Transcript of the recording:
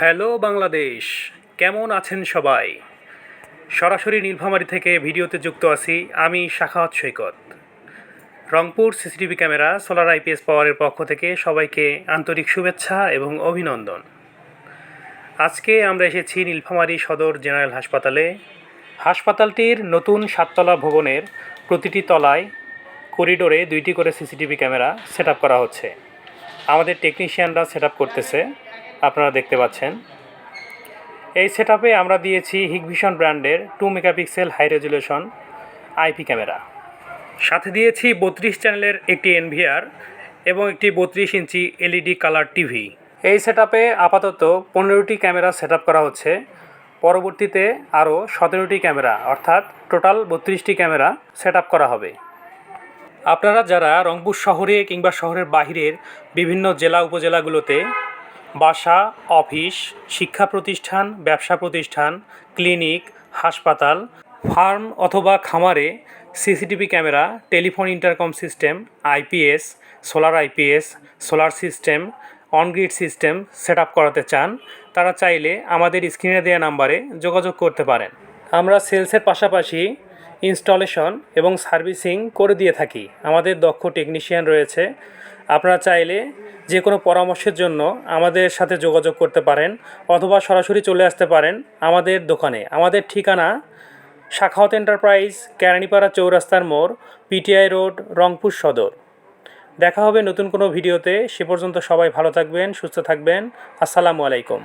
Hello Bangladesh, কেমন আছেন সবাই? সরাসরি নীলফামারী থেকে ভিডিওতে যুক্ত আছি আমি Shakhawat Saikat. Rangpur CCTV camera, solar IPS পাওয়ারের পক্ষ থেকে সবাইকে আন্তরিক শুভেচ্ছা এবং অভিনন্দন। আজকে আমরা এসেছি নীলফামারী সদর জেনারেল হাসপাতালে। হাসপাতালটির নতুন সাততলা ভবনের প্রতিটি তলায় করিডোরে দুইটি করে সিসিটিভি ক্যামেরা সেট করা হচ্ছে। আমাদের টেকনিশিয়ানরা সেট করতেছে। আপনারা দেখতে পাচ্ছেন। এই সেট আমরা দিয়েছি হিগভিশন ব্র্যান্ডের two megapixel high resolution IP camera সাথে দিয়েছি বত্রিশ চ্যানেলের একটি এনভিআর এবং একটি বত্রিশ ইঞ্চি এলইডি কালার টিভি এই সেট আপাতত পনেরোটি ক্যামেরা সেট করা হচ্ছে। পরবর্তীতে আরও সতেরোটি ক্যামেরা অর্থাৎ টোটাল বত্রিশটি ক্যামেরা সেট করা হবে। আপনারা যারা রংপুর শহরে কিংবা শহরের বাহিরের বিভিন্ন জেলা উপজেলাগুলোতে বাসা, অফিস, শিক্ষা প্রতিষ্ঠান, ব্যবসা প্রতিষ্ঠান, ক্লিনিক, হাসপাতাল, ফার্ম অথবা খামারে, CCTV camera, telephone intercom system, IPS, solar IPS, solar system, on grid system set up করাতে চান, তারা চাইলে আমাদের স্ক্রিনে দেওয়া নাম্বারে যোগাযোগ করতে পারেন। আমরা সেলসের পাশাপাশি ইনস্টলেশন এবং সার্ভিসিং করে দিয়ে থাকি। আমাদের দক্ষ টেকনিশিয়ান রয়েছে। আপনারা চাইলে যে কোনো পরামর্শের জন্য আমাদের সাথে যোগাযোগ করতে পারেন অথবা সরাসরি চলে আসতে পারেন আমাদের দোকানে। আমাদের ঠিকানা শাখাওত এন্টারপ্রাইজ, কেরানীপাড়া চৌরাস্তার মোড়, পিটিআই রোড, রংপুর সদর। দেখা হবে নতুন কোনো ভিডিওতে। সে পর্যন্ত সবাই ভালো থাকবেন, সুস্থ থাকবেন। আসসালামু আলাইকুম।